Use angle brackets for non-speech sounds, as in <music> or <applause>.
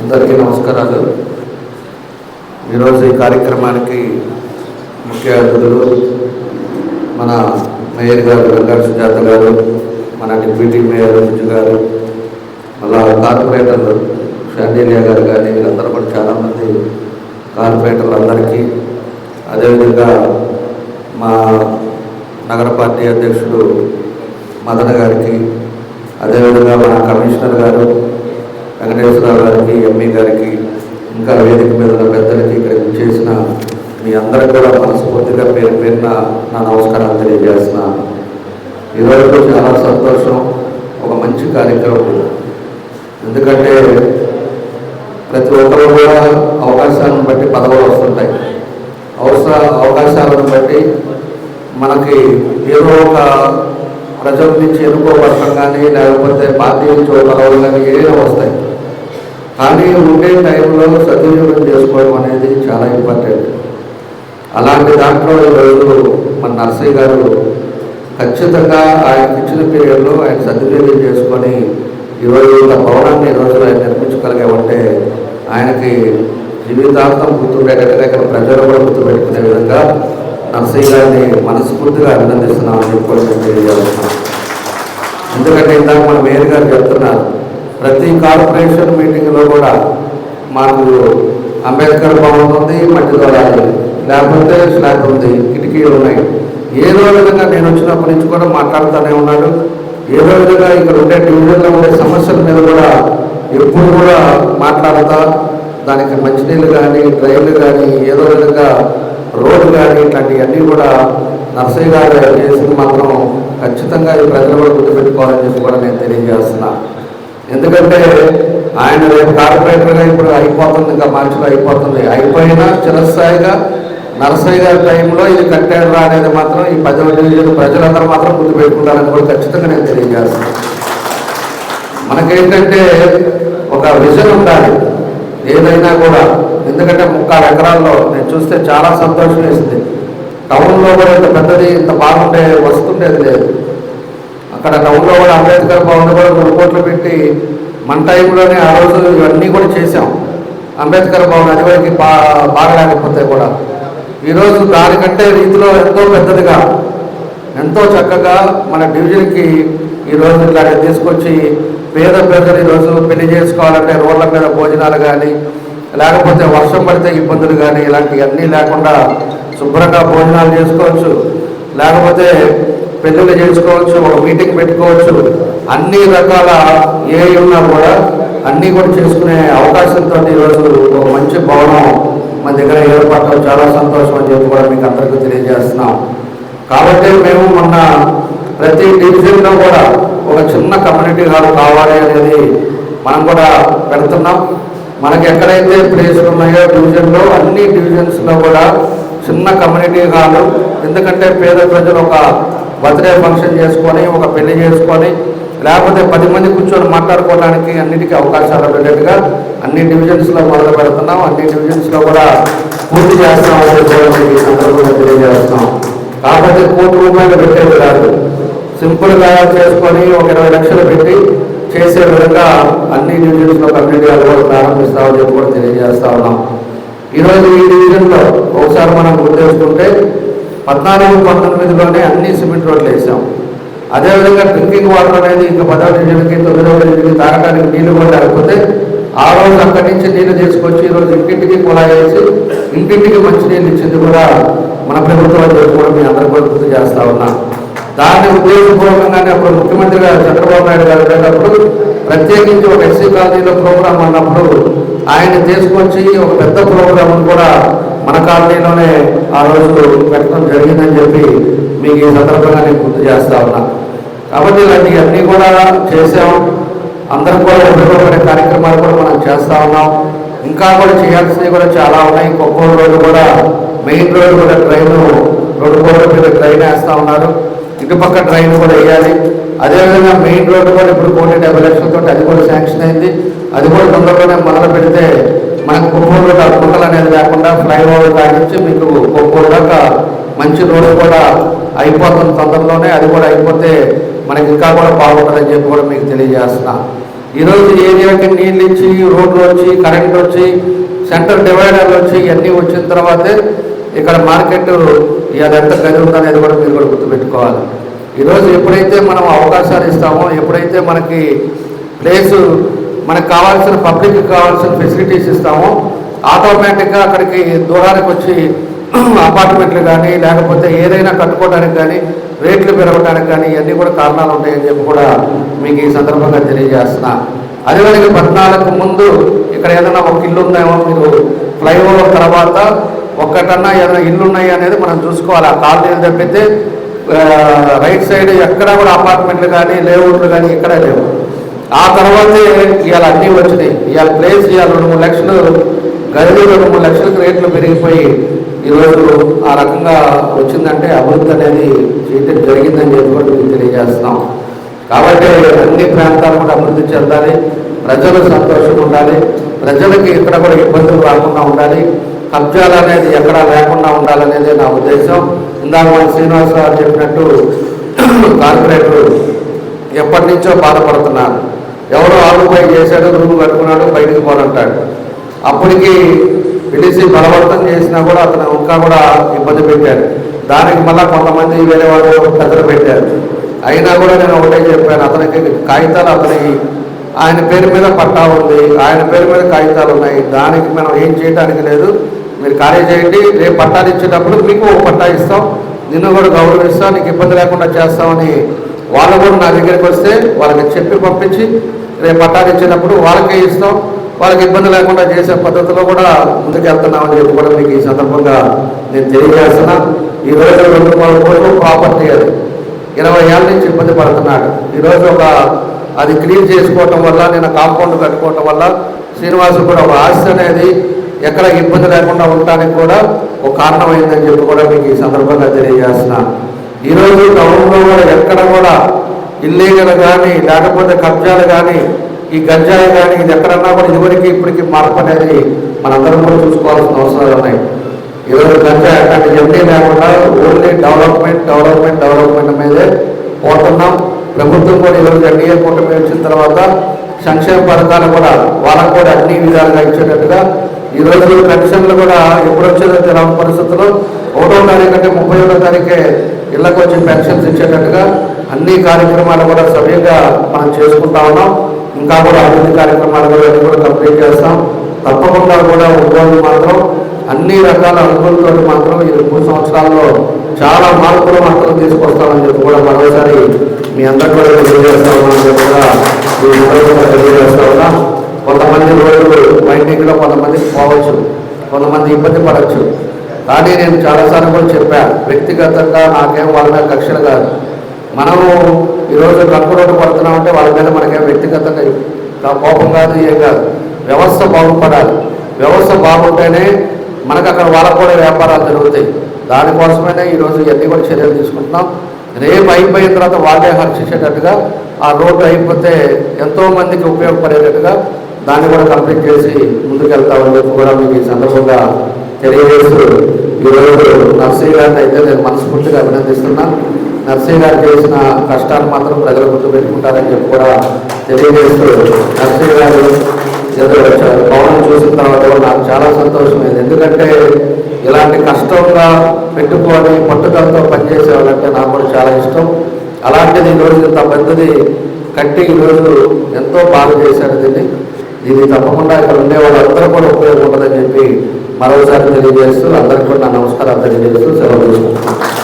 అందరికీ నమస్కారాలు. ఈరోజు ఈ కార్యక్రమానికి ముఖ్య అతిథులు మన మేయర్ గారు వెంకట సుజాత గారు మన డిప్యూటీ మేయర్ రుజు గారు అలా కార్పొరేటర్లు షాండేలియా గారు కానీ వీళ్ళందరూ కూడా చాలామంది కార్పొరేటర్లు అందరికీ. అదేవిధంగా మా నగర పార్టీ అధ్యక్షుడు మదన గారికి అదేవిధంగా మన కమిషనర్ గారు వెంకటేశ్వరరావు గారికి ఎంఈ గారికి ఇంకా వేదిక మీద ఉన్న పెద్దలకి ఇక్కడ చేసిన మీ అందరికి కూడా మనస్ఫూర్తిగా పేరు పేరున నా నమస్కారాలు తెలియజేస్తున్నాను ఈరోజు చాలా సంతోషం ఒక మంచి కార్యక్రమం ఎందుకంటే ప్రతి ఒక్కరు కూడా అవకాశాలను బట్టి పదవులు వస్తుంటాయి. అవసర అవకాశాలను బట్టి మనకి ఏదో ఒక ప్రజల నుంచి ఎన్నుకోబడటం కానీ లేకపోతే పార్టీ నుంచి ఒక పదవులు కానీ ఏదో వస్తాయి. కానీ ఉండే టైంలో సద్వినియోగం చేసుకోవడం అనేది చాలా ఇంపార్టెంట్. అలాంటి దాంట్లో ఈరోజు మన నర్సయ్య గారు ఖచ్చితంగా ఆయన ఇచ్చిన పీరియడ్లో ఆయన సద్వినియోగం చేసుకొని ఈరోజు ఇంత భవనాన్ని ఈరోజు ఆయన నిర్మించగలిగామంటే ఆయనకి జీవితాంతం గుర్తుండేటట్టుగా ఇక్కడ ప్రజలు కూడా గుర్తుపెట్టుకునే విధంగా నర్సయ్య గారిని మనస్ఫూర్తిగా అభినందిస్తున్నామని చెప్పి నేను ఎందుకంటే ఇందాక మన మేయర్ గారు చెప్తున్నారు ప్రతి కార్పొరేషన్ మీటింగ్లో కూడా మాకు అంబేద్కర్ భవన్ ఉంది మట్టి దొరాలి లేకపోతే స్లాబ్ ఉంది కిటికీలు ఉన్నాయి. ఏదో విధంగా నేను వచ్చినప్పటి నుంచి కూడా మాట్లాడుతూనే ఉన్నాడు. ఏదో విధంగా ఇక్కడ ఉండే డివిజన్లో ఉండే సమస్యల మీద కూడా ఎప్పుడు కూడా మాట్లాడతా దానికి మంచినీళ్ళు కానీ డ్రైన్లు కానీ ఏదో విధంగా రోడ్డు కానీ ఇట్లాంటివన్నీ కూడా నర్సయ్య గారు చేసింది మాత్రం ఖచ్చితంగా ఈ ప్రజలు కూడా గుర్తుపెట్టుకోవాలని చెప్పి కూడా నేను తెలియజేస్తున్నా. ఎందుకంటే ఆయన రేపు కార్పొరేటర్గా ఇప్పుడు అయిపోతుంది ఇంకా మార్చిలో అయిపోతుంది. అయిపోయినా చిరస్థాయిగా నరసయ్య గారి టైంలో ఇది కట్టాడు రా అనేది మాత్రం ఈ పదవ ప్రజలందరూ మాత్రం గుర్తుపెట్టుకుంటారని కూడా ఖచ్చితంగా నేను తెలియజేస్తాను మనకేంటంటే ఒక విజన్ ఉండాలి. ఏదైనా కూడా ఎందుకంటే ముక్కాలు ఎకరాల్లో నేను చూస్తే చాలా సంతోషం వేసింది. టౌన్లో కూడా ఇంత పెద్దది ఇంత బాగుండే వస్తుండేది లేదు. అక్కడ టౌన్లో కూడా అంబేద్కర్ భవన్ కూడా మూడు కోట్లు పెట్టి మన టైంలోనే ఆ రోజు ఇవన్నీ కూడా చేసాం అంబేద్కర్ భవన్ అది వరకు బా బాగలేకపోతే కూడా. ఈరోజు దానికంటే రీతిలో ఎంతో పెద్దదిగా ఎంతో చక్కగా మన డివిజన్కి ఈరోజు ఇలాగ తీసుకొచ్చి పేద పేదలు ఈరోజు పెళ్ళి చేసుకోవాలంటే రోడ్ల మీద భోజనాలు కానీ లేకపోతే వర్షం పడితే ఇబ్బందులు కానీ ఇలాంటివన్నీ లేకుండా శుభ్రంగా భోజనాలు చేసుకోవచ్చు. లేకపోతే పెళ్ళిళ్ళు చేసుకోవచ్చు ఒక మీటింగ్ పెట్టుకోవచ్చు. అన్ని రకాల ఏ ఉన్నా కూడా అన్నీ కూడా చేసుకునే అవకాశంతో ఈరోజు ఒక మంచి భవనం మన దగ్గర ఏర్పడటం చాలా సంతోషం అని చెప్పి కూడా మీకు అందరికీ తెలియజేస్తున్నాం. కాబట్టి మేము మొన్న ప్రతి డివిజన్లో కూడా ఒక చిన్న కమ్యూనిటీ హాల్ కావాలి అనేది మనం కూడా పెడుతున్నాం. మనకి ఎక్కడైతే ప్లేసులు ఉన్నాయో డివిజన్లో అన్ని డివిజన్స్లో కూడా చిన్న కమ్యూనిటీ హాలు ఎందుకంటే పేద ప్రజలు ఒక బర్త్డే ఫంక్షన్ చేసుకొని ఒక పెళ్ళి చేసుకొని లేకపోతే పది మంది కూర్చొని మాట్లాడుకోవడానికి అన్నిటికీ అవకాశాలు ఉండేట్టుగా అన్ని డివిజన్స్లో మొదలు పెడుతున్నాం. అన్ని డివిజన్స్లో కూడా పూర్తి చేస్తామని కూడా ఈ సందర్భంగా తెలియజేస్తున్నాం. కాబట్టి కోటి రూపాయలు పెట్టేది కాదు. సింపుల్గా చేసుకొని ఒక ఇరవై లక్షలు పెట్టి చేసే విధంగా అన్ని డివిజన్స్లో కమ్యూనిటీ కూడా ప్రారంభిస్తామని చెప్పి కూడా తెలియజేస్తా ఉన్నాం. ఈరోజు ఈ డివిజన్లో ఒకసారి మనం గుర్తేసుకుంటే పద్నాలుగు పంతొమ్మిదిలోనే అన్ని సిమెంట్ రోడ్లు వేసాం. అదేవిధంగా డ్రింకింగ్ వాటర్ అనేది ఇంకా పదవ డివిజన్కి తొమ్మిదవ డివిజన్కి తాగడానికి నీళ్ళు కూడా లేకపోతే ఆ రోజు అక్కడి నుంచి నీళ్ళు తీసుకొచ్చి ఈరోజు ఇంటింటికి కూడా వేసి ఇంటింటికి మంచినీళ్ళు ఇచ్చింది కూడా మన ప్రభుత్వం కూడా మీ అందరూ కూడా గుర్తు చేస్తా ఉన్నాం. దాన్ని ఉద్దేశపూర్వకంగానే అప్పుడు ముఖ్యమంత్రి గారు చంద్రబాబు నాయుడు గారు వెళ్ళినప్పుడు ప్రత్యేకించి ఒక ఎస్సీ కాలనీలో ప్రోగ్రాం అన్నప్పుడు ఆయన తీసుకొచ్చి ఒక పెద్ద ప్రోగ్రాం కూడా మన కాలనీలోనే ఆ రోజు పెట్టడం జరిగిందని చెప్పి మీకు ఈ సందర్భంగా నేను గుర్తు చేస్తా ఉన్నా. కాబట్టి ఇలాంటివన్నీ కూడా చేసాం అందరం కూడా ఉపయోగపడే కార్యక్రమాలు కూడా మనం చేస్తూ ఉన్నాం. ఇంకా కూడా చేయాల్సినవి కూడా చాలా ఉన్నాయి. ఒక్కొక్క రోడ్డు కూడా మెయిన్ రోడ్డు కూడా ట్రైన్ రెండు కోట్ల మీద ట్రైన్ వేస్తూ ఉన్నారు. ఇటుపక్క ట్రైన్ కూడా వేయాలి. అదేవిధంగా మెయిన్ రోడ్డు కూడా ఇప్పుడు కోటి డెబ్బై లక్షలతో అది కూడా శాంక్షన్ అయింది. అది కూడా తొందరలోనే మొదలు పెడితే మనకు కొప్పూరు రోడ్డు అనేది లేకుండా ఫ్లైఓవర్ కానించి మీకు కొప్పూరు దాకా మంచి రోడ్డు కూడా అయిపోతుంది తొందరలోనే. అది కూడా అయిపోతే మనకి ఇంకా కూడా బాగుంటుందని చెప్పి కూడా మీకు తెలియజేస్తున్నా. ఈరోజు ఏరియాకి నీళ్ళు ఇచ్చి రోడ్లు వచ్చి కరెంట్ వచ్చి సెంటర్ డివైడర్లు వచ్చి ఇవన్నీ వచ్చిన తర్వాతే ఇక్కడ మార్కెట్ అది ఎంత ఉందనేది కూడా మీరు కూడా గుర్తుపెట్టుకోవాలి. ఈరోజు ఎప్పుడైతే మనం అవకాశాలు ఇస్తామో ఎప్పుడైతే మనకి ప్లేసు మనకు కావాల్సిన పబ్లిక్ కావాల్సిన ఫెసిలిటీస్ ఇస్తామో ఆటోమేటిక్గా అక్కడికి దూరానికి వచ్చి <clears throat> అపార్ట్మెంట్లు కానీ లేకపోతే ఏదైనా కట్టుకోవడానికి కానీ రేట్లు పెరగడానికి కానీ ఇవన్నీ కూడా కారణాలు ఉంటాయని చెప్పి కూడా మీకు ఈ సందర్భంగా తెలియజేస్తున్నా. అదేవిధంగా పద్నాలుగు ముందు ఇక్కడ ఏదైనా ఒక ఇల్లు ఉందేమో మీరు ఫ్లైఓవర్ తర్వాత ఒక్కటన్నా ఏదైనా ఇల్లు ఉన్నాయి అనేది మనం చూసుకోవాలి. ఆ కాలనీలు తప్పితే రైట్ సైడ్ ఎక్కడ కూడా అపార్ట్మెంట్లు కానీ లేఅవుట్లు కానీ ఎక్కడ లేవు. ఆ తర్వాతే ఇవాళ అన్నీ వచ్చినాయి. ఇవాళ ప్లేస్ ఇవాళ రెండు మూడు లక్షలు గదిలో రెండు మూడు లక్షలకు రేట్లు పెరిగిపోయి ఈరోజు ఆ రకంగా వచ్చిందంటే అభివృద్ధి అనేది చేయటం జరిగిందని చెప్పి కూడా మీకు తెలియజేస్తున్నాం. కాబట్టి అన్ని ప్రాంతాలు కూడా అభివృద్ధి చెందాలి. ప్రజలు సంతోషంగా ఉండాలి. ప్రజలకి ఎక్కడ కూడా ఇబ్బందులు రాకుండా ఉండాలి. కబ్జాలు అనేది ఎక్కడా లేకుండా ఉండాలనేది నా ఉద్దేశం. ఇందాక మన శ్రీనివాసరావు చెప్పినట్టు కార్పొరేటర్ ఎప్పటి నుంచో బాధపడుతున్నారు. ఎవరో ఆకుపై చేశాడు రూమ్ కట్టుకున్నాడు బయటికి పోనంటాడు. అప్పటికి పిలిచి బలవంతం చేసినా కూడా అతను ఇంకా కూడా ఇబ్బంది పెట్టాడు దానికి మళ్ళీ కొంతమంది వేరే వాళ్ళు పెద్దలు పెట్టారు. అయినా కూడా నేను ఒకటే చెప్పాను అతనికి కాగితాలు అతనికి ఆయన పేరు మీద పట్టా ఉంది ఆయన పేరు మీద కాగితాలు ఉన్నాయి. దానికి మనం ఏం చేయడానికి లేదు. మీరు ఖాళీ చేయండి రేపు పట్టాలు ఇచ్చేటప్పుడు మీకు ఒక పట్టా ఇస్తాం. నిన్ను కూడా గౌరవిస్తాం నీకు ఇబ్బంది లేకుండా చేస్తామని వాళ్ళు కూడా నా దగ్గరికి వస్తే వాళ్ళకి చెప్పి పంపించి రేపు పట్టాలు ఇచ్చేటప్పుడు వాళ్ళకే ఇస్తాం. వాళ్ళకి ఇబ్బంది లేకుండా చేసే పద్ధతిలో కూడా ముందుకెళ్తున్నామని చెప్పి కూడా మీకు ఈ సందర్భంగా నేను తెలియజేస్తున్నా. ఈ రోజు రెండు మూడు కోట్లు ప్రాపర్టీ అది. ఇరవై ఏళ్ళ నుంచి ఇబ్బంది పడుతున్నాడు. ఈరోజు ఒక అది క్లీన్ చేసుకోవటం వల్ల నేను కాంపౌండ్ కట్టుకోవటం వల్ల శ్రీనివాసు కూడా ఒక ఆస్తి అనేది ఎక్కడ ఇబ్బంది లేకుండా ఉండటానికి కూడా ఒక కారణమైందని చెప్పి కూడా మీకు ఈ సందర్భంగా తెలియజేస్తున్నాను ఈరోజు టౌన్లో కూడా ఎక్కడ కూడా ఇల్లీగల్ కానీ లేకపోతే కబ్జాలు కానీ ఈ గంజాయి కానీ ఇది ఎక్కడన్నా కూడా ఇదివరకు ఇప్పటికి మార్పు అనేది మనందరం కూడా చూసుకోవాల్సిన అవసరాలు ఉన్నాయి. ఈరోజు గంజాయి అట్లాంటి ఎవరి లేకుండా ఓన్లీ డెవలప్మెంట్ డెవలప్మెంట్ డెవలప్మెంట్ మీదే పోతున్నాం. ప్రభుత్వం కూడా ఈరోజు ఎన్డీఏ కూటమి వచ్చిన తర్వాత సంక్షేమ పథకాలు కూడా వాళ్ళకు కూడా అన్ని విధాలుగా ఇచ్చేటట్టుగా ఈరోజు పెన్షన్లు కూడా ఎప్పుడు వచ్చేదో తెలియని పరిస్థితుల్లో ఒకటో తారీఖు అంటే ముప్పై ఒకటో తారీఖే ఇళ్ళకు వచ్చి పెన్షన్స్ ఇచ్చేటట్టుగా అన్ని కార్యక్రమాలు కూడా సవ్యంగా మనం చేసుకుంటా ఉన్నాం. ఇంకా కూడా అభివృద్ధి కార్యక్రమాలు కూడా కూడా కంప్లీట్ చేస్తాం. తప్పకుండా కూడా ఉద్యోగులు మాత్రం అన్ని రకాల అనుకూలతో మాత్రం ఈ మూడు సంవత్సరాల్లో చాలా మార్పులు మాత్రం తీసుకొస్తామని చెప్పి కూడా మరోసారి మీ అందరూ కూడా తెలియజేస్తా ఉన్నామని చెప్పి కూడా తెలియజేస్తా ఉన్నాం కొంతమంది రోజులు వైండింగ్లో కొంతమందికి పోవచ్చు కొంతమంది ఇబ్బంది పడవచ్చు. కానీ నేను చాలాసార్లు కూడా చెప్పాను వ్యక్తిగతంగా నాకేం వాళ్ళ మీద కక్షలు కాదు. మనము ఈరోజు కక్కురోడ్డు పడుతున్నామంటే వాళ్ళ మీద మనకేం వ్యక్తిగతంగా కోపం కాదు ఏం కాదు. వ్యవస్థ బాగుపడాలి. వ్యవస్థ బాగుంటేనే మనకు అక్కడ వాళ్ళకు కూడా వ్యాపారాలు జరుగుతాయి. దానికోసమైనా ఈరోజు ఇవన్నీ కూడా చర్యలు తీసుకుంటున్నాం. రేపు అయిపోయిన తర్వాత వాళ్ళే హర్షించేటట్టుగా ఆ రోడ్డు అయిపోతే ఎంతోమందికి ఉపయోగపడేటట్టుగా దాన్ని కూడా కంప్లీట్ చేసి ముందుకెళ్తామని చెప్పి కూడా మీకు ఈ సందర్భంగా తెలియజేస్తూ ఈరోజు నర్సయ్య గారిని అయితే నేను మనస్ఫూర్తిగా అభినందిస్తున్నా. నర్సయ్య గారు చేసిన కష్టాలు మాత్రం ప్రజలు గుర్తుపెట్టుకుంటారని చెప్పి కూడా తెలియజేస్తూ నర్సయ్య గారు భవనం చూసిన తర్వాత నాకు చాలా సంతోషమైంది. ఎందుకంటే ఇలాంటి కష్టంగా పెట్టుకొని పట్టుదలతో పనిచేసే వాళ్ళంటే నాకు కూడా చాలా ఇష్టం. అలాంటిది ఈరోజు ఇంత పెద్దది కట్టి ఈరోజు ఎంతో బాగా చేశాడు దీన్ని. ఇది తప్పకుండా ఇక్కడ ఉండే వాళ్ళందరూ కూడా ఉపయోగం చెప్పి మరోసారి తెలియజేస్తూ అందరికీ కూడా నా నమస్కారాలు తెలియజేస్తూ సెలవు తీసుకుంటున్నాను.